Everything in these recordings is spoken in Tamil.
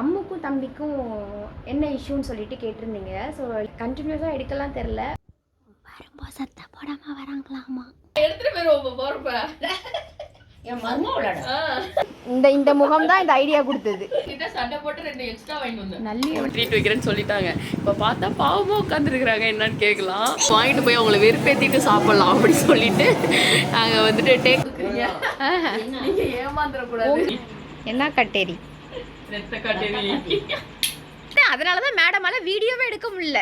அம்முக்கும் தம்பிக்கும் என்ன இஷ்யூன்னு சொல்லிட்டு கேட்டிருந்தீங்க. ஸோ கண்டினியூஸாக எடுக்கலாம் தெரில வரும்போது சத்த போடாம வராங்களாமா எடுத்துட்டு போயிருவோம் இந்த இந்த முகம் தான் இந்த ஐடியா கொடுத்தது. கிட்ட சண்டை போட்டு ரெண்டு எக்ஸ்ட்ரா வாங்கிட்டு வந்தேன். நல்ல ட்ரீட் வைக்கிறேன்னு சொல்லிட்டாங்க. இப்போ பார்த்தா பாவமாக உட்காந்துருக்குறாங்க என்னன்னு கேட்கலாம். வாங்கிட்டு போய் அவங்கள வெறுப்பேற்றிட்டு சாப்பிடலாம் அப்படி சொல்லிட்டு நாங்கள் வந்துட்டு டேக் ஏமாந்துடக்கூடாது என்ன காட்டேரி? அதனால தான் மேடமால வீடியோவே எடுக்க முடியல.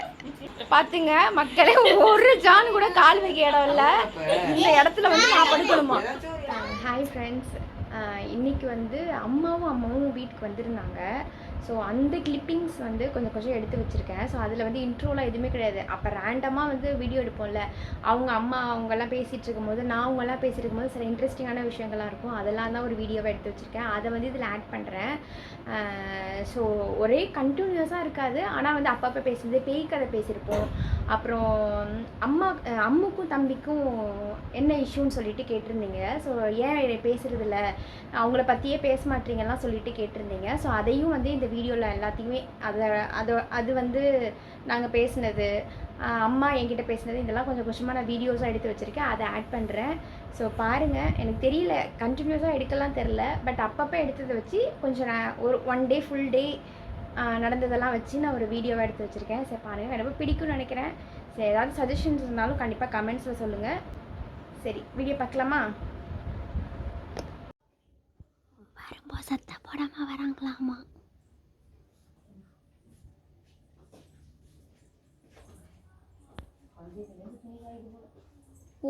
பாத்துங்க மக்களே ஒரு ஜான் கூட கால் வைக்க இடம் இல்ல. இந்த இடத்துல வந்து நான் படுக்கணுமா? ஹாய் ஃப்ரெண்ட்ஸ் இன்னைக்கு வந்து அம்மாவும் அம்மாவும் வீட்டுக்கு வந்திருந்தாங்க. ஸோ அந்த கிளிப்பிங்ஸ் வந்து கொஞ்சம் கொஞ்சம் எடுத்து வச்சுருக்கேன். ஸோ அதில் வந்து இன்ட்ரோலாம் எதுவுமே கிடையாது. அப்போ ரேண்டமாக வந்து வீடியோ எடுப்போம்ல. அவங்க அம்மா அவங்கெல்லாம் பேசிகிட்டு இருக்கும்போது நான் அவங்கெல்லாம் பேசிட்டு இருக்கும்போது சில இன்ட்ரெஸ்டிங்கான விஷயங்கள்லாம் இருக்கும். அதெல்லாம் தான் ஒரு வீடியோவை எடுத்து வச்சுருக்கேன். அதை வந்து இதில் ஆட் பண்ணுறேன் ஸோ ஒரே கண்டினியூஸாக இருக்காது. ஆனால் வந்து அப்பப்போ பேசுறது பேய் கதை பேசியிருப்போம். அப்புறம் அம்மா அம்முக்கும் தம்பிக்கும் என்ன இஷ்யூன்னு சொல்லிட்டு கேட்டிருந்தீங்க. ஸோ ஏன் என்னை பேசுறது இல்லை அவங்கள பற்றியே பேச மாட்டீங்கலாம் சொல்லிட்டு கேட்டிருந்தீங்க. ஸோ அதையும் வந்து இந்த வீடியோவில் எல்லாத்தையுமே அதை அது அது வந்து நாங்கள் பேசினது அம்மா என்கிட்ட பேசினது இதெல்லாம் கொஞ்சம் கொஞ்சமாக நான் வீடியோஸாக எடுத்து வச்சுருக்கேன். அதை ஆட் பண்ணுறேன் ஸோ பாருங்கள் எனக்கு தெரியல. கண்டினியூஸாக எடுக்கலாம் தெரில. பட் அப்பப்போ எடுத்ததை வச்சு கொஞ்சம் நான் ஒரு ஒன் டே ஃபுல் டே நடந்ததெல்லாம் வச்சு நான் ஒரு வீடியோவை எடுத்து வச்சுருக்கேன். சரி பாருங்கள் எனக்கு பிடிக்கும்னு நினைக்கிறேன். சரி ஏதாவது சஜஷன்ஸ் இருந்தாலும் கண்டிப்பாக கமெண்ட்ஸில் சொல்லுங்கள் சரி வீடியோ பார்க்கலாமா? வரும்போது சத்த போடாம வராங்களாமா?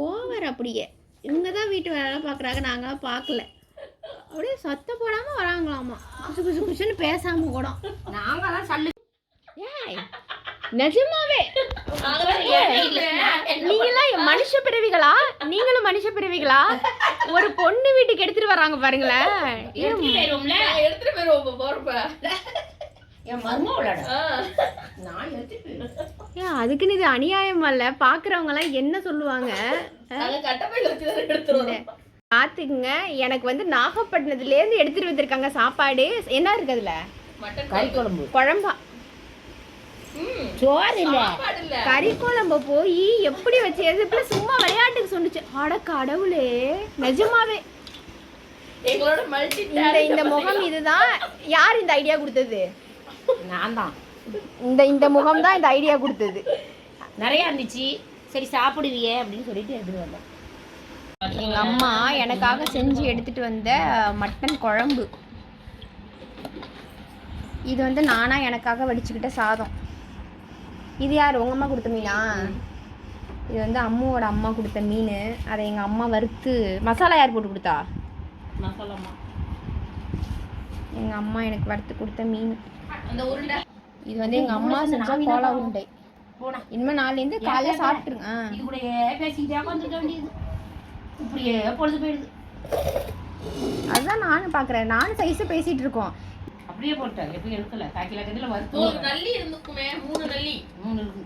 ஓவர் அப்படியே. இவங்க தான் வீட்டு வேலை பார்க்குறாங்க நாங்களாம் பார்க்கல. அப்படியே சத்தம் போடாமல் வராங்களாமா? குசு குசு குசுன்னு பேசாமல் கூட. நாங்களாம் சல்லு ஏய் நிஜமாவே. நீங்களாம் மனுஷ பிறவிகளா? நீங்களும் மனுஷ பிறவிகளா? ஒரு பொண்ணு வீட்டுக்கு எடுத்துட்டு வராங்க பாருங்களேன். எடுத்துட்டு போயிருவோம் போறப்ப. ஏன் அதுக்குன்னு இது அநியாயம் அல்ல. பாக்குறவங்க எல்லாம் என்ன சொல்லுவாங்க? பாத்துக்குங்க. எனக்கு வந்து நாகப்பட்டினத்துல இருந்து எடுத்துட்டு வந்திருக்காங்க சாப்பாடு. என்ன இருக்கு அதுல? மட்டன் கறி குழம்பு. குழம்பா. சோறு இல்ல கறி குழம்ப போய் எப்படி வச்சு எதுக்குள்ள சும்மா விளையாட்டுக்கு சொன்னுச்சு. அட கடவுளே. நிஜமாவே. இந்த இந்த முகம் இதுதான். யார் இந்த ஐடியா கொடுத்தது? நான் தான். இந்த இந்த முகம் தான் இந்த ஐடியா கொடுத்தது. நிறைய இருந்துச்சு. சரி சாப்பிடுவியே அப்படின்னு சொல்லிட்டு எடுத்துட்டு வந்தேன். எங்க அம்மா எனக்காக செஞ்சு எடுத்துட்டு வந்த மட்டன் குழம்பு. இது வந்து நானா எனக்காக வடிச்சுக்கிட்ட சாதம். இது யார்? உங்க அம்மா கொடுத்த மீனா? இது வந்து அம்மாவோட அம்மா கொடுத்த மீன். அதை எங்க அம்மா வறுத்து மசாலா யார் போட்டு கொடுத்தா? மசாலாமா எங்க அம்மா எனக்கு வறுத்து கொடுத்த மீன். இது வந்து எங்க அம்மா செஞ்ச கோலா உருண்டை. போனா. இனிமே நாலுலேருந்து காலையில சாப்பிட்டுருங்க. அதுதான் நானும் பார்க்குறேன் நானும் சைஸை பேசிட்டு இருக்கோம். அப்படியே போட்டாங்க எப்பயும் எடுக்கல. காக்கில கதில ஒரு வறுத்து நல்லி இருந்துக்குமே மூணு நல்லி. மூணு இருக்கு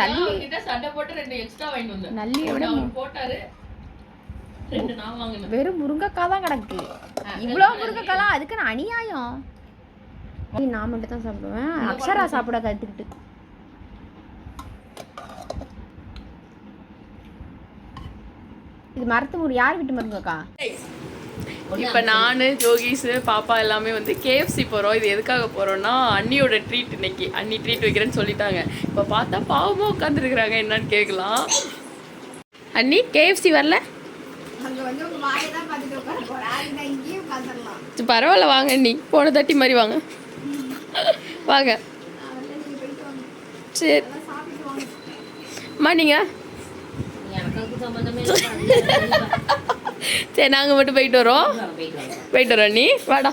நல்லி. கிட்ட சண்டை போட்டு ரெண்டு எக்ஸ்ட்ரா வாங்கிட்டு வந்தேன். நல்லியை விட ஒண்ணு அவர் போட்டாரு. ரெண்டு நான் வாங்கினேன். வெறும் முருங்கைக்காய் தான் கிடக்கு. இவ்வளோ முருங்கைக்காலாம் அதுக்கு நான் அநியாயம். நான் மட்டும் தான் சாப்பிடுவேன். அக்ஷரா சாப்பிட கற்றுக்கிட்டு இது மரத்து முரு யார் வீட்டு முருங்கைக்கா இப்போ நான் ஜோகீஸ் பாப்பா எல்லாமே வந்து கேஎஃப்சி போகிறோம் இது எதுக்காக போகிறோம்னா அண்ணியோட ட்ரீட் இன்னைக்கு. அண்ணி ட்ரீட் வைக்கிறேன்னு சொல்லிட்டாங்க. இப்போ பார்த்தா பாவமாக உட்காந்துருக்குறாங்க என்னன்னு கேட்கலாம். அண்ணி கேஎஃப்சி வரல? பரவாயில்ல வாங்க அண்ணி. போன தட்டி மாதிரி வாங்க. வாங்க. சரி. அம்மா நீங்கள் எனக்கு அதுக்கு சம்பந்தமே இல்லை சரி நாங்கள் மட்டும் போயிட்டு வரோம். போயிட்டு வரோம் நீ? வாடா.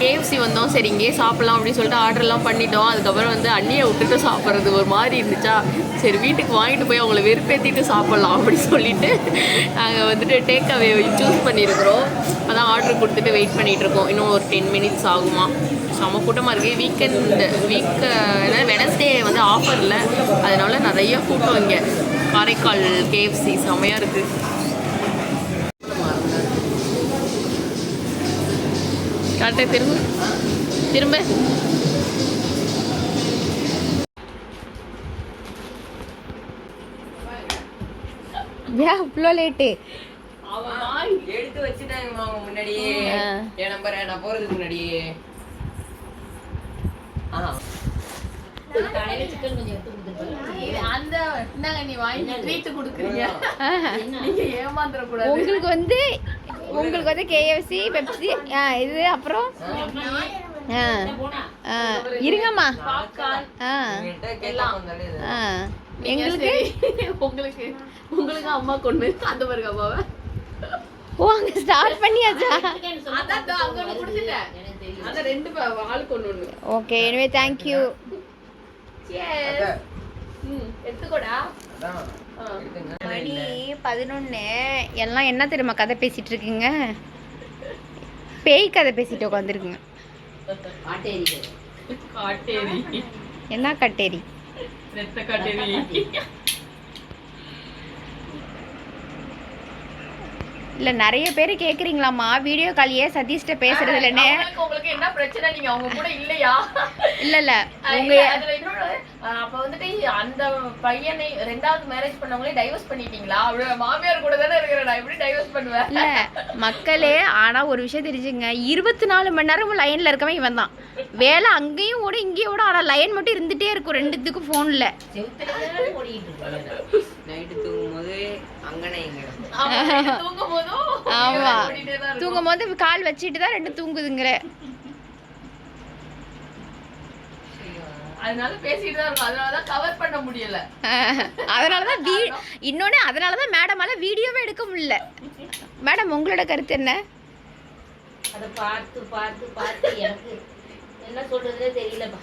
கேஎஃப்சி வந்தோம். சரி இங்கேயே சாப்பிட்லாம் அப்படின்னு சொல்லிட்டு ஆர்டர்லாம் பண்ணிட்டோம். அதுக்கப்புறம் வந்து அண்ணியை விட்டுட்டு சாப்பிட்றது ஒரு மாதிரி இருந்துச்சா? சரி வீட்டுக்கு வாங்கிட்டு போய் அவங்கள வெறுப்பேற்றிட்டு சாப்பிட்லாம் அப்படின்னு சொல்லிட்டு நாங்கள் வந்துட்டு டேக் அவே சூஸ் பண்ணியிருக்கிறோம். அதான் ஆர்டர் கொடுத்துட்டு வெயிட் பண்ணிகிட்டு இருக்கோம். இன்னும் ஒரு டென் மினிட்ஸ் ஆகுமா? செம கூட்டமாக இருக்குது வீக்கெண்ட் வீக் வெனஸ்டே வந்து ஆஃபரில் அதனால நிறைய கூட்டம் இங்கே. காரைக்கால் கேஎஃப்சி செமையாக இருக்குது காட்ட திரும்ப. திரும்ப. ஏன் இவ்வளோ லேட்டு எடுத்து வச்சுட்டாங்கம்மா அவங்க முன்னாடியே. என் நம்பரை நான் போறதுக்கு முன்னாடியே. உங்களுக்கு வந்து உங்களுக்கு வந்து கேஎஃப்சி பெப்சி ஆ இது அப்புறம்? ஆ இருங்கம்மா. ஆ. எங்களுக்கு? உங்களுக்கு உங்களுக்கு அம்மா கொண்டு அந்த பாருங்க அம்மாவை. ஓ அங்க ஸ்டார்ட் பண்ணியாச்சா? ஓகே எனவே தேங்க்யூ மணி பதினொன்று எல்லாம் என்ன தெரியுமா கதை பேசிட்டு இருக்கீங்க? பேய் கதை பேசிட்டு உட்காந்துருக்குங்க என்ன கட்டேரி ரெத்த காட்டேரி இல்லை நிறைய பேர் கேட்குறீங்களாம்மா வீடியோ காலியே சதீஷ்ட பேசுறது இல்லைன்னு. உங்களுக்கு என்ன பிரச்சனை? நீங்க அவங்க கூட இல்லையா? இல்லை இல்லை. உங்க அதுல அப்ப வந்துட்டு அந்த பையனை ரெண்டாவது மேரேஜ் பண்ணவங்களே டைவர்ஸ் பண்ணிட்டீங்களா? அவரோட மாமியார் கூட தானே இருக்கிறேன். நான் எப்படி டைவர்ஸ் பண்ணுவேன்? இல்ல மக்களே ஆனா ஒரு விஷயம் தெரிஞ்சுங்க இருபத்தி நாலு மணி நேரம் லைன்ல இருக்கவன் இவன் தான். வேலை அங்கேயும் ஓட இங்கேயும் ஓட ஆனா லைன் மட்டும் இருந்துட்டே இருக்கும் ரெண்டுத்துக்கும் போன்ல நைட்டு தூங்கும்போது அங்கனே ஆமா தான் கால் வச்சுட்டு தான் ரெண்டு தூங்குதுங்கிற. அதனால பேசிட்டு தான் இருக்கும். கவர் பண்ண முடியல. அதனாலதான் வீ அதனாலதான் மேடமால வீடியோவே எடுக்க முடியல. மேடம் உங்களோட கருத்து என்ன? அதை பார்த்து பார்த்து பார்த்து எனக்கு என்ன சொல்றதுனே தெரியலப்பா.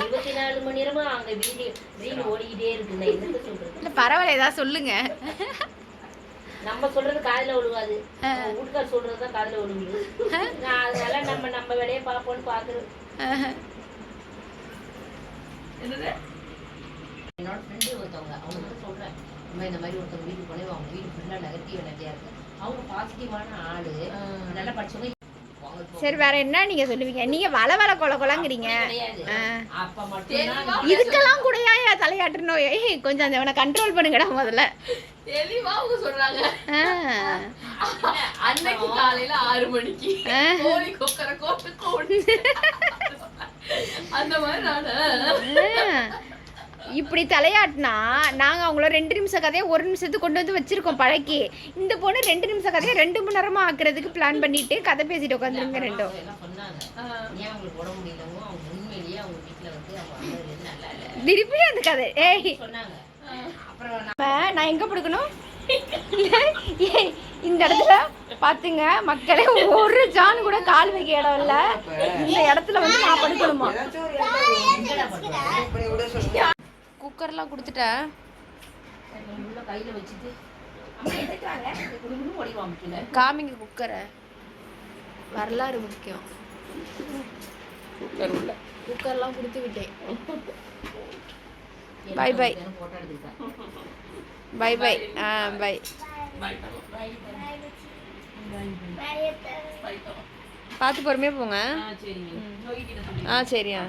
இருபத்தி நாலு மணி நேரமா அங்க வீடியோ ரீல் ஓடிக்கிட்டே இருக்கு. நான் என்னத்த சொல்றது? பரவாயில்ல ஏதாவது சொல்லுங்க. நம்ம சொல்றது காதுல விழுவாது வீட்டுக்கார் சொல்றது தான் காதுல விழுகுது நான் அதனால நம்ம நம்ம வேலையை பார்ப்போம்னு பாக்குறது என்னோட ஃப்ரெண்டு ஒருத்தவங்க அவங்க வந்து சொல்றேன் நம்ம இந்த மாதிரி ஒருத்தவங்க வீட்டுக்கு போனே அவங்க வீடு ஃபுல்லா நெகட்டிவ் எனர்ஜியா இருக்கு. அவங்க பாசிட்டிவான ஆளு. நல்லா படிச்சவங்க சரி வேற என்ன நீங்க சொல்லுவீங்க? நீங்க வள வள கொல கொலங்கிறீங்க இதுக்கெல்லாம் கூடயா ஏன் தலையாட்டணும் ஏய் கொஞ்சம் அந்த இவனை கண்ட்ரோல் பண்ணுங்கடா முதல்ல. தெளிவா அவங்க சொல்றாங்க. அன்னைக்கு காலையில ஆறு மணிக்கு. கோழி கொக்கர கோட்டு கோடி அந்த மாதிரி நானு. இப்படி தலையாட்டினா நாங்க அவங்கள ரெண்டு நிமிஷம் கதையை ஒரு நிமிஷத்துக்கு கொண்டு வந்து வச்சிருக்கோம் பழக்கி. இந்த பொண்ணு ரெண்டு நிமிஷம் கதையை ரெண்டு மணி நேரமா ஆக்குறதுக்கு பிளான் பண்ணிட்டு கதை பேசிட்டு உட்காந்துருங்க ரெண்டும். திருப்பி அந்த கதை? ஏய். சொன்னாங்க? அப்புறம் நான் எங்க படுக்கணும்? இந்த இடத்துல பாத்துங்க மக்களே ஒரு ஜான் கூட கால் வைக்க இடம் இல்ல. இந்த இடத்துல வந்து நான் படுக்கணுமா? குக்கர்லாம் கொடுத்துட்டேன். காமிங்க குக்கரை. வரலாறு முக்கியம். குக்கர் உள்ள. குக்கர்லாம் கொடுத்து விட்டேன். போட்டோ எடுத்துக்கிட்டேன். பை பை ஆ பை பார்த்து பொறுமையாக போங்க. சரிங்க. ஆ சரியா.